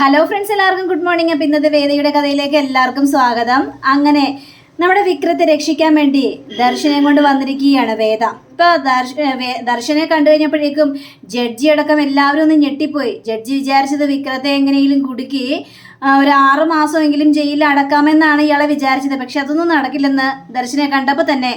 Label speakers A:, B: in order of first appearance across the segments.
A: Hello friends എല്ലാവർക്കും good morning അപ്പം ഇന്നത്തെ വേദിയുടെ കഥയിലേക്ക് എല്ലാവർക്കും സ്വാഗതം. അങ്ങനെ നമ്മുടെ വിക്രത്തെ രക്ഷിക്കാൻ വേണ്ടി ദർശനം കൊണ്ട് വന്നിരിക്കുകയാണ് വേദ. ഇപ്പോൾ ദർശ ദർശനെ കണ്ടു കഴിഞ്ഞപ്പോഴേക്കും ജഡ്ജി അടക്കം എല്ലാവരും ഒന്ന് ഞെട്ടിപ്പോയി. ജഡ്ജി വിചാരിച്ചത് വിക്രത്തെ എങ്ങനെയെങ്കിലും കുടുക്കി ഒരു ആറ് മാസമെങ്കിലും ജയിലിൽ അടക്കാമെന്നാണ് ഇയാളെ വിചാരിച്ചത്. പക്ഷെ അതൊന്നും നടക്കില്ലെന്ന് ദർശനെ കണ്ടപ്പോൾ തന്നെ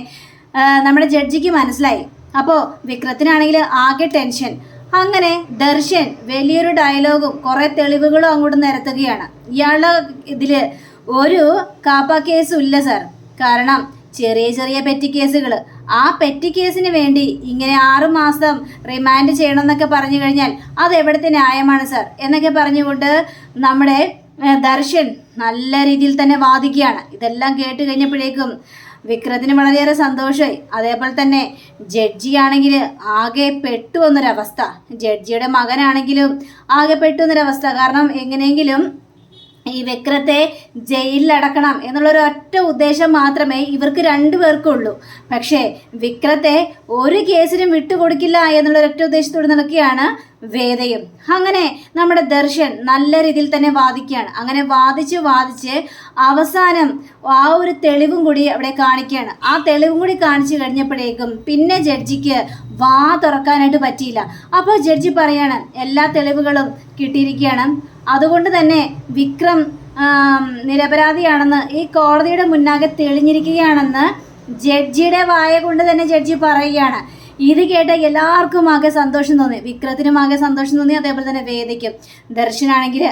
A: നമ്മുടെ ജഡ്ജിക്ക് മനസ്സിലായി. അപ്പോൾ വിക്രത്തിനാണെങ്കിൽ ആകെ ടെൻഷൻ അങ്ങനെ ദർശൻ വലിയൊരു ഡയലോഗും കുറെ തെളിവുകളും അങ്ങോട്ട് നിരത്തുകയാണ്. ഇയാളുടെ ഇതിൽ ഒരു കാപ്പ കേസും ഇല്ല സാർ കാരണം ചെറിയ ചെറിയ പെറ്റി കേസുകൾ ആ പെറ്റി കേസിന് വേണ്ടി ഇങ്ങനെ ആറു മാസം റിമാൻഡ് ചെയ്യണമെന്നൊക്കെ പറഞ്ഞു കഴിഞ്ഞാൽ അത് എവിടുത്തെ ന്യായമാണ് സാർ എന്നൊക്കെ പറഞ്ഞുകൊണ്ട് നമ്മുടെ ദർശൻ നല്ല രീതിയിൽ തന്നെ വാദിക്കുകയാണ്. ഇതെല്ലാം കേട്ട് കഴിഞ്ഞപ്പോഴേക്കും വിക്രത്തിന് വളരെയേറെ സന്തോഷമായി അതേപോലെ തന്നെ ജഡ്ജി ആണെങ്കിൽ ആകെ പെട്ടു എന്നൊരവസ്ഥ ജഡ്ജിയുടെ മകനാണെങ്കിലും ആകെ പെട്ടു എന്നൊരവസ്ഥ കാരണം എങ്ങനെയെങ്കിലും ഈ വിക്രത്തെ ജയിലിലടക്കണം എന്നുള്ളൊരു ഒറ്റ ഉദ്ദേശം മാത്രമേ ഇവർക്ക് രണ്ടുപേർക്കുള്ളൂ പക്ഷേ വിക്രത്തെ ഒരു കേസിനും വിട്ടുകൊടുക്കില്ല എന്നുള്ള ഒറ്റ ഉദ്ദേശത്തോട് നടക്കുകയാണ് വേദയും. അങ്ങനെ നമ്മുടെ ദർശൻ നല്ല രീതിയിൽ തന്നെ വാദിക്കുകയാണ്. അങ്ങനെ വാദിച്ച് വാദിച്ച് അവസാനം ആ ഒരു തെളിവും കൂടി അവിടെ കാണിക്കുകയാണ്. ആ തെളിവും കൂടി കാണിച്ചു കഴിഞ്ഞപ്പോഴേക്കും പിന്നെ ജഡ്ജിക്ക് വാ തുറക്കാനായിട്ട് പറ്റിയില്ല. അപ്പോൾ ജഡ്ജി പറയാണ് എല്ലാ തെളിവുകളും കിട്ടിയിരിക്കുകയാണ്. അതുകൊണ്ട് തന്നെ വിക്രം നിരപരാധിയാണെന്ന് ഈ കോടതിയുടെ മുന്നാകെ തെളിഞ്ഞിരിക്കുകയാണെന്ന് ജഡ്ജിയുടെ വായ കൊണ്ട് തന്നെ ജഡ്ജി പറയുകയാണ്. ഇത് കേട്ട എല്ലാവർക്കും ആകെ സന്തോഷം തോന്നി. വിക്രത്തിനും ആകെ സന്തോഷം തോന്നി അതേപോലെ തന്നെ വേദിക്കും. ദർശനാണെങ്കിൽ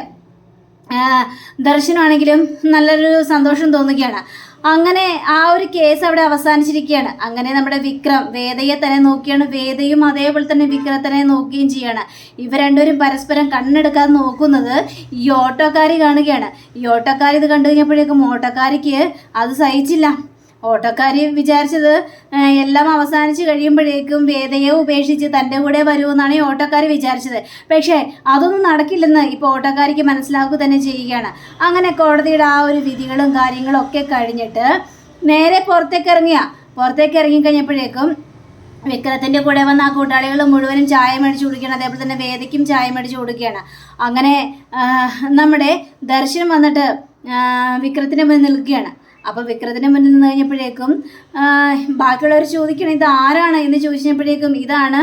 A: ദർശനാണെങ്കിലും നല്ലൊരു സന്തോഷം തോന്നുകയാണ്. അങ്ങനെ ആ ഒരു കേസ് അവിടെ അവസാനിച്ചിരിക്കുകയാണ്. അങ്ങനെ നമ്മുടെ വിക്രം വേദയെ തന്നെ നോക്കിയാണ്. വേദയും അതേപോലെ തന്നെ വിക്രത്തിനെ നോക്കുകയും ചെയ്യാണ്. ഇവ രണ്ടുപേരും പരസ്പരം കണ്ണെടുക്കാതെ നോക്കുന്നത് ഈ ഓട്ടോക്കാരി കാണുകയാണ്. ഈ ഓട്ടോക്കാരി ഇത് കണ്ടു കഴിഞ്ഞപ്പോഴേക്കും ഓട്ടോക്കാരിക്ക് അത് സഹിച്ചില്ല. ഓട്ടോക്കാരി വിചാരിച്ചത് എല്ലാം അവസാനിച്ച് കഴിയുമ്പോഴേക്കും വേദയെ ഉപേക്ഷിച്ച് തന്റെ കൂടെ വരുമെന്നാണ് ഈ ഓട്ടോക്കാരി വിചാരിച്ചത്. പക്ഷേ അതൊന്നും നടക്കില്ലെന്ന് ഇപ്പോൾ ഓട്ടോക്കാരിക്ക് മനസ്സിലാക്കുക തന്നെ ചെയ്യുകയാണ്. അങ്ങനെ കോടതിയുടെ ആ ഒരു വിധികളും കാര്യങ്ങളും ഒക്കെ കഴിഞ്ഞിട്ട് നേരെ പുറത്തേക്ക് ഇറങ്ങിയ പുറത്തേക്ക് ഇറങ്ങിക്കഴിഞ്ഞപ്പോഴേക്കും വിക്രത്തിന്റെ കൂടെ വന്ന ആ കൂട്ടാളികൾ മുഴുവനും ചായ മേടിച്ച് കൊടുക്കുകയാണ്. അതേപോലെ തന്നെ വേദിക്കും ചായ മേടിച്ച് കൊടുക്കുകയാണ്. അങ്ങനെ നമ്മുടെ ദർശനം വന്നിട്ട് വിക്രത്തിന്റെ മുന്നിൽ നിൽക്കുകയാണ്. അപ്പോൾ വിക്രത്തിന്റെ മുന്നിൽ നിന്ന് കഴിഞ്ഞപ്പോഴേക്കും ബാക്കിയുള്ളവർ ചോദിക്കണം ഇത് ആരാണ്? എന്ന് ചോദിച്ചപ്പോഴേക്കും ഇതാണ്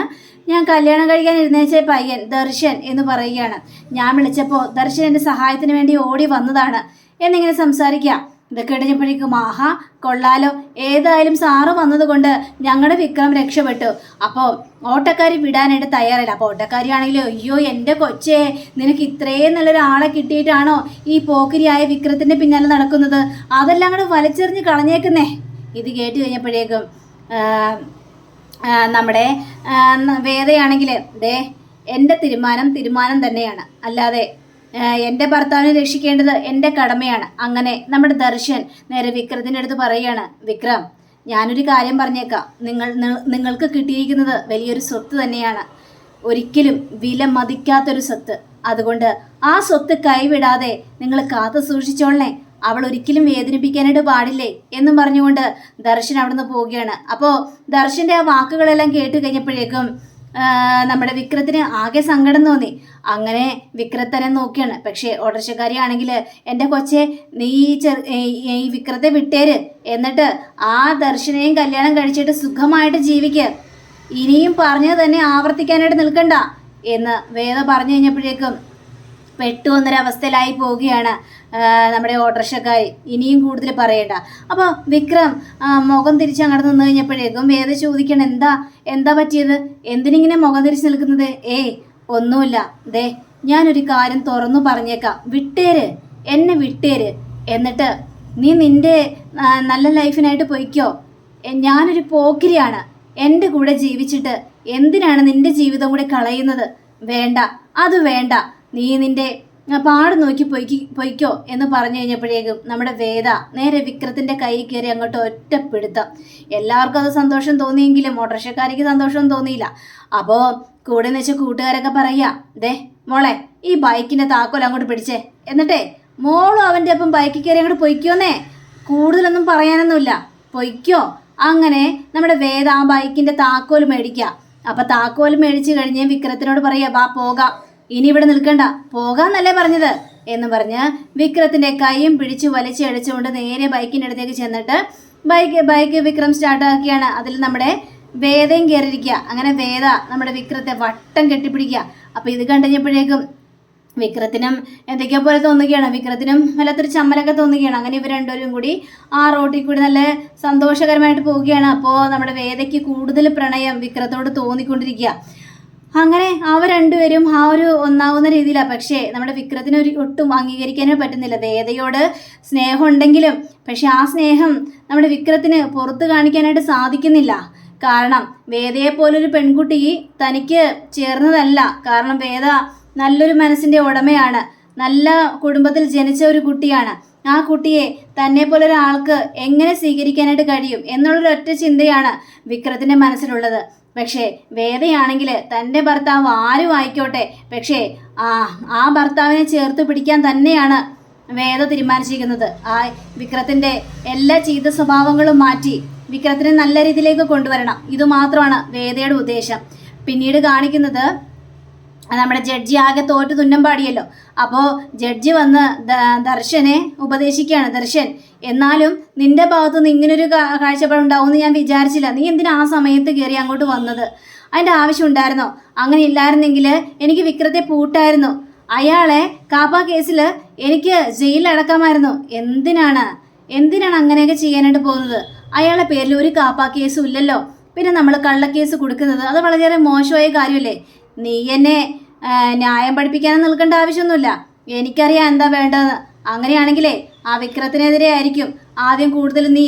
A: ഞാൻ കല്യാണം കഴിക്കാൻ എഴുന്നേച്ച പയ്യൻ ദർശൻ എന്ന് പറയുകയാണ്. ഞാൻ വിളിച്ചപ്പോൾ ദർശൻ എന്റെ സഹായത്തിന് വേണ്ടി ഓടി വന്നതാണ് എന്നിങ്ങനെ സംസാരിക്കുക ഇതൊക്കെ കഴിഞ്ഞപ്പോഴേക്കും ആഹാ കൊള്ളാലോ. ഏതായാലും സാറ് വന്നതുകൊണ്ട് ഞങ്ങളുടെ വിക്രം രക്ഷപ്പെട്ടു. അപ്പോൾ ഓട്ടക്കാരി വിടാനായിട്ട് തയ്യാറല്ല. അപ്പോൾ ഓട്ടക്കാരി ആണെങ്കിലും അയ്യോ എന്റെ കൊച്ചേ നിനക്ക് ഇത്രയും നല്ലൊരാളെ കിട്ടിയിട്ടാണോ ഈ പോക്കിരിയായ വിക്രത്തിന്റെ പിന്നാലെ നടക്കുന്നത്? അതെല്ലാം കൂടെ വലിച്ചെറിഞ്ഞ് കളഞ്ഞേക്കുന്നേ. ഇത് കേട്ട് കഴിഞ്ഞപ്പോഴേക്കും നമ്മുടെ വേദയാണെങ്കിൽ ദേ എന്റെ തീരുമാനം തീരുമാനം തന്നെയാണ്. അല്ലാതെ എന്റെ ഭർത്താവിനെ രക്ഷിക്കേണ്ടത് എന്റെ കടമയാണ്. അങ്ങനെ നമ്മുടെ ദർശൻ നേരെ വിക്രത്തിന്റെ അടുത്ത് പറയുകയാണ് വിക്രം ഞാനൊരു കാര്യം പറഞ്ഞേക്കാം. നിങ്ങൾ നിങ്ങൾക്ക് കിട്ടിയിരിക്കുന്നത് വലിയൊരു സ്വത്ത് തന്നെയാണ്. ഒരിക്കലും വില മതിക്കാത്തൊരു സ്വത്ത്. അതുകൊണ്ട് ആ സ്വത്ത് കൈവിടാതെ നിങ്ങൾ കാത്തു സൂക്ഷിച്ചോളണേ. അവൾ ഒരിക്കലും വേദനിപ്പിക്കാനായിട്ട് പാടില്ലേ? എന്നും പറഞ്ഞുകൊണ്ട് ദർശൻ അവിടുന്ന് പോവുകയാണ്. അപ്പോൾ ദർശന്റെ ആ വാക്കുകളെല്ലാം കേട്ട് കഴിഞ്ഞപ്പോഴേക്കും നമ്മുടെ വിക്രത്തിന് ആകെ സങ്കടം തോന്നി. അങ്ങനെ വിക്രത്തനെ നോക്കിയാണ്. പക്ഷേ ഓട്ടർഷക്കാരി ആണെങ്കിൽ എന്റെ കൊച്ചെ നീ ചെറു ഈ- വിക്രത്തെ വിട്ടേര്. എന്നിട്ട് ആ ദർശനയും കല്യാണം കഴിച്ചിട്ട് സുഖമായിട്ട് ജീവിക്കുക ഇനിയും പറഞ്ഞത് തന്നെ ആവർത്തിക്കാനായിട്ട് നിൽക്കണ്ട എന്ന് വേദ പറഞ്ഞു കഴിഞ്ഞപ്പോഴേക്കും പെട്ടു എന്നൊരവസ്ഥയിലായി പോവുകയാണ് നമ്മുടെ ഓട്ടർഷക്കാരി ഇനിയും കൂടുതൽ പറയണ്ട. അപ്പോൾ വിക്രം മുഖം തിരിച്ച് അങ്ങോട്ട് നിന്ന് കഴിഞ്ഞപ്പോഴേക്കും വേദ ചോദിക്കണം എന്താ എന്താ പറ്റിയത്? എന്തിനിങ്ങനെ മുഖം തിരിച്ച് നിൽക്കുന്നത്? ഏയ് ഒന്നുമില്ല. ദേ ഞാനൊരു കാര്യം തുറന്നു പറഞ്ഞേക്കാം. വിട്ടേര് എന്നെ വിട്ടേര്. എന്നിട്ട് നീ നിന്റെ നല്ല ലൈഫിനായിട്ട് പൊയ്ക്കോ. ഞാനൊരു പോക്കിരിയാണ്. എന്റെ കൂടെ ജീവിച്ചിട്ട് എന്തിനാണ് നിന്റെ ജീവിതം കൂടെ കളയുന്നത്? വേണ്ട അത് വേണ്ട. നീ നിന്റെ പാട് നോക്കി പൊയ്ക്കി പൊയ്ക്കോ എന്ന് പറഞ്ഞു കഴിഞ്ഞപ്പോഴേക്കും നമ്മുടെ വേദ നേരെ വിക്രത്തിന്റെ കൈ കയറി അങ്ങോട്ട് ഒറ്റപ്പെടുത്താം. എല്ലാവർക്കും അത് സന്തോഷം തോന്നിയെങ്കിലും ഓട്ടോറിക്ഷക്കാരിക്ക് സന്തോഷം തോന്നിയില്ല. അപ്പോൾ കൂടെ വെച്ച കൂട്ടുകാരൊക്കെ പറയാ ദേ മോളെ ഈ ബൈക്കിന്റെ താക്കോൽ അങ്ങോട്ട് പിടിച്ചേ. എന്നിട്ടേ മോളും അവന്റെ ഒപ്പം ബൈക്കിൽ കയറി അങ്ങോട്ട് പൊയ്ക്കോന്നേ. കൂടുതലൊന്നും പറയാനൊന്നുമില്ല. പൊയ്ക്കോ. അങ്ങനെ നമ്മുടെ വേദ ആ ബൈക്കിന്റെ താക്കോൽ മേടിക്കുക അപ്പൊ താക്കോൽ മേടിച്ചു കഴിഞ്ഞ് വിക്രത്തിനോട് പറയാ വാ പോകാം. ഇനി ഇവിടെ നിൽക്കണ്ട. പോകാന്നല്ലേ പറഞ്ഞത്. എന്ന് പറഞ്ഞ് വിക്രത്തിന്റെ കൈയും പിടിച്ച് വലിച്ചടിച്ചുകൊണ്ട് നേരെ ബൈക്കിന്റെ അടുത്തേക്ക് ചെന്നിട്ട് ബൈക്ക് ബൈക്ക് വിക്രം സ്റ്റാർട്ടാക്കിയാണ്. അതിൽ നമ്മുടെ വേദയും കയറിയിരിക്കുക അങ്ങനെ വേദ നമ്മുടെ വിക്രത്തെ വട്ടം കെട്ടിപ്പിടിക്കുക. അപ്പോൾ ഇത് കണ്ടുകഴിഞ്ഞപ്പോഴേക്കും വിക്രത്തിനും എന്തൊക്കെയോ പോലെ തോന്നുകയാണ്. വിക്രത്തിനും വല്ലാത്തൊരു ചമ്മലൊക്കെ തോന്നുകയാണ്. അങ്ങനെ ഇവർ രണ്ടുപേരും കൂടി ആ റോട്ടിൽ കൂടി നല്ല സന്തോഷകരമായിട്ട് പോവുകയാണ്. അപ്പോൾ നമ്മുടെ വേദയ്ക്ക് കൂടുതൽ പ്രണയം വിക്രത്തോട് തോന്നിക്കൊണ്ടിരിക്കുക. അങ്ങനെ അവർ രണ്ടുപേരും ആ ഒരു ഒന്നാവുന്ന രീതിയിലാണ് പക്ഷേ നമ്മുടെ വിക്രത്തിന് ഒരു ഒട്ടും അംഗീകരിക്കാനേ പറ്റുന്നില്ല. വേദയോട് സ്നേഹം ഉണ്ടെങ്കിലും പക്ഷെ ആ സ്നേഹം നമ്മുടെ വിക്രത്തിന് പുറത്ത് കാണിക്കാനായിട്ട് സാധിക്കുന്നില്ല. കാരണം വേദയെ പോലൊരു പെൺകുട്ടി തനിക്ക് ചേർന്നതല്ല. കാരണം വേദ നല്ലൊരു മനസ്സിന്റെ ഉടമയാണ്. നല്ല കുടുംബത്തിൽ ജനിച്ച ഒരു കുട്ടിയാണ്. ആ കുട്ടിയെ തന്നെ പോലെ ഒരാൾക്ക് എങ്ങനെ സ്വീകരിക്കാനായിട്ട് കഴിയും എന്നുള്ളൊരു ഒറ്റ ചിന്തയാണ് വിക്രത്തിന്റെ മനസ്സിലുള്ളത്. പക്ഷേ വേദയാണെങ്കിൽ തന്റെ ഭർത്താവ് ആരും ആയിക്കോട്ടെ? പക്ഷേ ആ ആ ഭർത്താവിനെ ചേർത്ത് പിടിക്കാൻ തന്നെയാണ് വേദ തീരുമാനിച്ചിരിക്കുന്നത്. ആ വിക്രത്തിന്റെ എല്ലാ ചീത്ത സ്വഭാവങ്ങളും മാറ്റി വിക്രത്തിനെ നല്ല രീതിയിലേക്ക് കൊണ്ടുവരണം. ഇത് മാത്രമാണ് വേദയുടെ ഉദ്ദേശം. പിന്നീട് കാണിക്കുന്നത് നമ്മുടെ ജഡ്ജി ആകെ തോറ്റ് തുന്നം പാടിയല്ലോ. അപ്പോൾ ജഡ്ജി വന്ന് ദർശനെ ഉപദേശിക്കുകയാണ്. ദർശൻ എന്നാലും നിന്റെ ഭാഗത്തുനിന്ന് ഇങ്ങനൊരു കാഴ്ചപ്പാടുണ്ടാവും കാഴ്ചപ്പാട് ഉണ്ടാവുമെന്ന് ഞാൻ വിചാരിച്ചില്ല. നീ എന്തിനാ ആ സമയത്ത് കയറി അങ്ങോട്ട് വന്നത്? അതിന്റെ ആവശ്യം ഉണ്ടായിരുന്നോ? അങ്ങനെ ഇല്ലായിരുന്നെങ്കിൽ എനിക്ക് വിക്രത്തെ പൂട്ടായിരുന്നു. അയാളെ കാപ്പ കേസിൽ എനിക്ക് ജയിലിൽ ജയിലിലടക്കാമായിരുന്നു. എന്തിനാണ്? എന്തിനാണ് അങ്ങനെയൊക്കെ ചെയ്യാനായിട്ട് പോകുന്നത്? അയാളുടെ പേരിൽ ഒരു കാപ്പ കേസും ഇല്ലല്ലോ. പിന്നെ നമ്മൾ കള്ളക്കേസ് കൊടുക്കുന്നത് അത് വളരെയേറെ മോശമായ കാര്യമല്ലേ? നീ എന്നെ ന്യായം പഠിപ്പിക്കാനും നിൽക്കേണ്ട ആവശ്യമൊന്നുമില്ല. എനിക്കറിയാം എന്താ വേണ്ടതെന്ന്. അങ്ങനെയാണെങ്കിലേ ആ വിക്രത്തിനെതിരെ ആയിരിക്കും ആദ്യം കൂടുതൽ നീ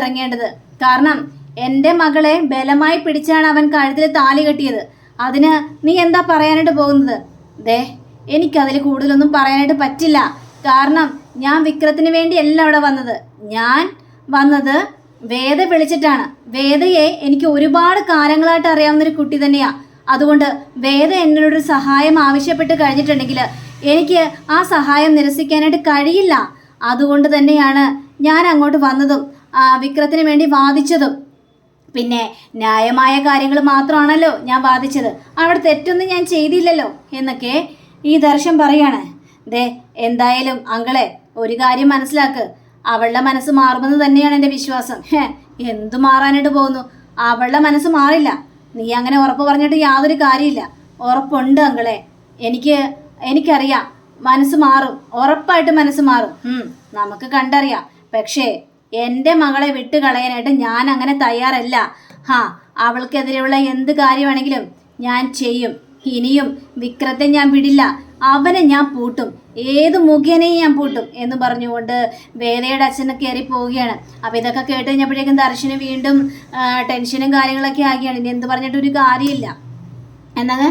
A: ഇറങ്ങേണ്ടത്. കാരണം എന്റെ മകളെ ബലമായി പിടിച്ചാണ് അവൻ കഴുത്തിൽ താലി കെട്ടിയത്. അതിന് നീ എന്താ പറയാനായിട്ട് പോകുന്നത്? ദേ എനിക്കതിൽ കൂടുതലൊന്നും പറയാനായിട്ട് പറ്റില്ല. കാരണം ഞാൻ വിക്രത്തിന് വേണ്ടിയല്ല അവിടെ വന്നത്. ഞാൻ വന്നത് വേദ വിളിച്ചിട്ടാണ്. വേദയെ എനിക്ക് ഒരുപാട് കാലങ്ങളായിട്ട് അറിയാവുന്ന ഒരു കുട്ടി തന്നെയാ. അതുകൊണ്ട് വേദ എന്നോടൊരു സഹായം ആവശ്യപ്പെട്ട് കഴിഞ്ഞിട്ടുണ്ടെങ്കിൽ എനിക്ക് ആ സഹായം നിരസിക്കാനായിട്ട് കഴിയില്ല. അതുകൊണ്ട് തന്നെയാണ് ഞാൻ അങ്ങോട്ട് വന്നതും വിക്രത്തിന് വേണ്ടി വാദിച്ചതും. പിന്നെ ന്യായമായ കാര്യങ്ങൾ മാത്രമാണല്ലോ ഞാൻ വാദിച്ചത്. അവിടെ തെറ്റൊന്നും ഞാൻ ചെയ്തില്ലല്ലോ എന്നൊക്കെ ഈ ദർശൻ പറയാണ്. ദേ എന്തായാലും അങ്കളെ ഒരു കാര്യം മനസ്സിലാക്ക്. അവളുടെ മനസ്സ് മാറുമെന്ന് തന്നെയാണ് എന്റെ വിശ്വാസം. ഹേ എന്തു മാറാനായിട്ട് പോകുന്നു? അവളുടെ മനസ്സ് മാറില്ല. നീ അങ്ങനെ ഉറപ്പ് പറഞ്ഞിട്ട് യാതൊരു കാര്യമില്ല. ഉറപ്പുണ്ട് അങ്കളെ. എനിക്ക് എനിക്കറിയാം. മനസ്സ് മാറും. ഉറപ്പായിട്ട് മനസ്സ് മാറും. നമുക്ക് കണ്ടറിയാം. പക്ഷേ എന്റെ മകളെ വിട്ടു കളയാനായിട്ട് ഞാൻ അങ്ങനെ തയ്യാറല്ല. ഹാ അവൾക്കെതിരെയുള്ള എന്ത് കാര്യമാണെങ്കിലും ഞാൻ ചെയ്യും. ഇനിയും വിക്രത്തെ ഞാൻ വിടില്ല. അവനെ ഞാൻ പൂട്ടും. ഏത് മുഖേനയും ഞാൻ പൂട്ടും എന്ന് പറഞ്ഞുകൊണ്ട് വേദയുടെ അച്ഛനെ കയറി പോവുകയാണ്. അപ്പോൾ ഇതൊക്കെ കേട്ട് കഴിഞ്ഞപ്പോഴേക്കും ദർശന് വീണ്ടും ടെൻഷനും കാര്യങ്ങളൊക്കെ ആകിയാണ് ഇനി എന്ത് പറഞ്ഞിട്ടൊരു കാര്യമില്ല. എന്നാൽ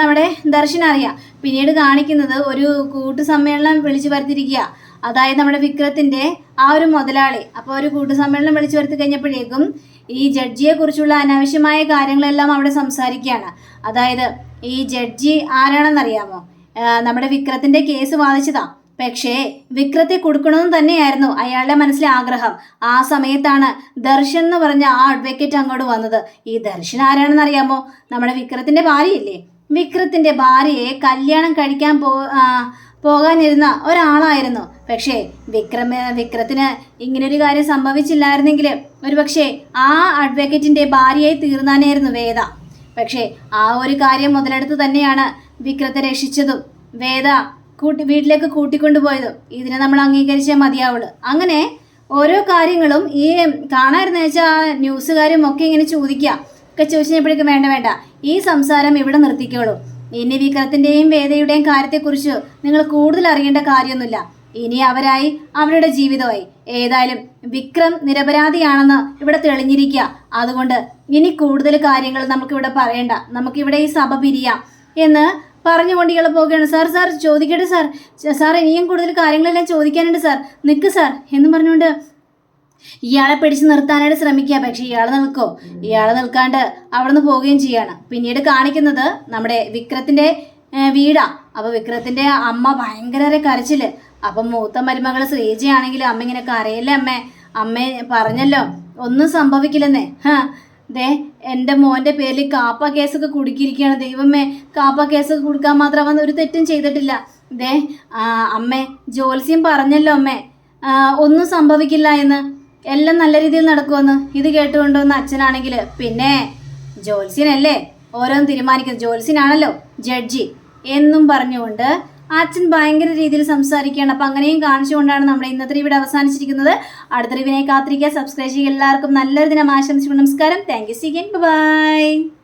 A: നമ്മുടെ ദർശനം അറിയാം. പിന്നീട് കാണിക്കുന്നത് ഒരു കൂട്ടു സമ്മേളനം വിളിച്ചു വരുത്തിയിരിക്കുക. അതായത് നമ്മുടെ വിക്രത്തിന്റെ ആ ഒരു മുതലാളി. അപ്പോൾ ഒരു കൂട്ടു സമ്മേളനം വിളിച്ചു വരുത്തി കഴിഞ്ഞപ്പോഴേക്കും ഈ ജഡ്ജിയെ കുറിച്ചുള്ള അനാവശ്യമായ കാര്യങ്ങളെല്ലാം അവിടെ സംസാരിക്കുകയാണ്. അതായത് ഈ ജഡ്ജി ആരാണെന്നറിയാമോ? നമ്മുടെ വിക്രത്തിന്റെ കേസ് വാദിച്ചതാ. പക്ഷേ വിക്രത്തെ കൊടുക്കണമെന്ന് തന്നെയായിരുന്നു അയാളുടെ മനസ്സിലെ ആഗ്രഹം. ആ സമയത്താണ് ദർശൻ എന്ന് പറഞ്ഞ ആ അഡ്വക്കേറ്റ് അങ്ങോട്ട് വന്നത്. ഈ ദർശൻ ആരാണെന്ന് അറിയാമോ? നമ്മുടെ വിക്രത്തിന്റെ ഭാര്യയില്ലേ? വിക്രത്തിന്റെ ഭാര്യയെ കല്യാണം കഴിക്കാൻ പോ പോകാനിരുന്ന ഒരാളായിരുന്നു. പക്ഷേ വിക്രമ വിക്രത്തിന് ഇങ്ങനൊരു കാര്യം സംഭവിച്ചില്ലായിരുന്നെങ്കിൽ ഒരുപക്ഷെ ആ അഡ്വക്കേറ്റിന്റെ ഭാര്യയായി തീർന്നാനായിരുന്നു വേദ. പക്ഷേ ആ ഒരു കാര്യം മുതലെടുത്ത് തന്നെയാണ് വിക്രത്തെ രക്ഷിച്ചതും വേദ കൂട്ടി വീട്ടിലേക്ക് കൂട്ടിക്കൊണ്ടുപോയതും. ഇതിനെ നമ്മൾ അംഗീകരിച്ചേ മതിയാവുള്ളൂ. അങ്ങനെ ഓരോ കാര്യങ്ങളും ഈ കാണാമായിരുന്നു വെച്ചാൽ ന്യൂസുകാരും ഒക്കെ ഇങ്ങനെ ചോദിക്കുക. ഒക്കെ ചോദിച്ചപ്പോഴേക്കും വേണ്ട വേണ്ട. ഈ സംസാരം ഇവിടെ നിർത്തിക്കോളൂ. ഇനി വിക്രത്തിന്റെയും വേദയുടെയും കാര്യത്തെക്കുറിച്ച് നിങ്ങൾ കൂടുതൽ അറിയേണ്ട കാര്യമൊന്നുമില്ല. ഇനി അവരായി അവരുടെ ജീവിതമായി. ഏതായാലും വിക്രം നിരപരാധിയാണെന്ന് ഇവിടെ തെളിഞ്ഞിരിക്കുക. അതുകൊണ്ട് ഇനി കൂടുതൽ കാര്യങ്ങൾ നമുക്കിവിടെ പറയണ്ട. നമുക്കിവിടെ ഈ സഭ പിരിയാം എന്ന് പറഞ്ഞുകൊണ്ട് ഇയാൾ പോവുകയാണ്. സാർ സാർ ചോദിക്കട്ടെ സാർ. സാർ ഇനിയും കൂടുതൽ കാര്യങ്ങളെല്ലാം ചോദിക്കാനുണ്ട് സാർ. നിൽക്ക് സാർ എന്ന് പറഞ്ഞുകൊണ്ട് ഇയാളെ പിടിച്ച് നിർത്താനായിട്ട് ശ്രമിക്കുക. പക്ഷെ ഇയാൾ നിൽക്കോ? ഇയാൾ നിൽക്കാണ്ട് അവിടെ നിന്ന് പോവുകയും ചെയ്യാണ്. പിന്നീട് കാണിക്കുന്നത് നമ്മുടെ വിക്രത്തിന്റെ വീടാ. അപ്പൊ വിക്രത്തിന്റെ അമ്മ ഭയങ്കര കരച്ചിൽ അപ്പം മൂത്ത മരുമകൾ ശ്രീജയാണെങ്കിലും അമ്മ ഇങ്ങനെ കരയല്ലേ അമ്മേ? അമ്മേ പറഞ്ഞല്ലോ ഒന്നും സംഭവിക്കില്ലെന്നേ. ഹാ ദേ എന്റെ മോന്റെ പേരിൽ കാപ്പ കേസൊക്കെ കുടുക്കിയിരിക്കുകയാണ്. ദൈവമേ കാപ്പ കേസൊക്കെ കൊടുക്കാൻ മാത്രം അവൻ ഒരു തെറ്റും ചെയ്തിട്ടില്ല. ദേ അമ്മേ ജോത്സ്യം പറഞ്ഞല്ലോ അമ്മേ. ഒന്നും സംഭവിക്കില്ല എന്ന്. എല്ലാം നല്ല രീതിയിൽ നടക്കുമെന്ന്. ഇത് കേട്ടുകൊണ്ടുവന്ന അച്ഛനാണെങ്കിൽ പിന്നെ ജോത്സ്യനല്ലേ? ഓരോന്ന് തീരുമാനിക്കുന്നത് ജോത്സ്യനാണല്ലോ ജഡ്ജി. എന്നും പറഞ്ഞുകൊണ്ട് അച്ഛൻ ഭയങ്കര രീതിയിൽ സംസാരിക്കുകയാണ്. അപ്പം അങ്ങനെയും കാണിച്ചുകൊണ്ടാണ് നമ്മുടെ ഇന്നത്തെ ഇവിടെ അവസാനിച്ചിരിക്കുന്നത്. അടുത്ത റിവിനെ കാത്തിരിക്കുക. സബ്സ്ക്രൈബ് ചെയ്യുക. എല്ലാവർക്കും നല്ലൊരു ദിനം ആശംസിച്ചു നമസ്കാരം. Thank you C by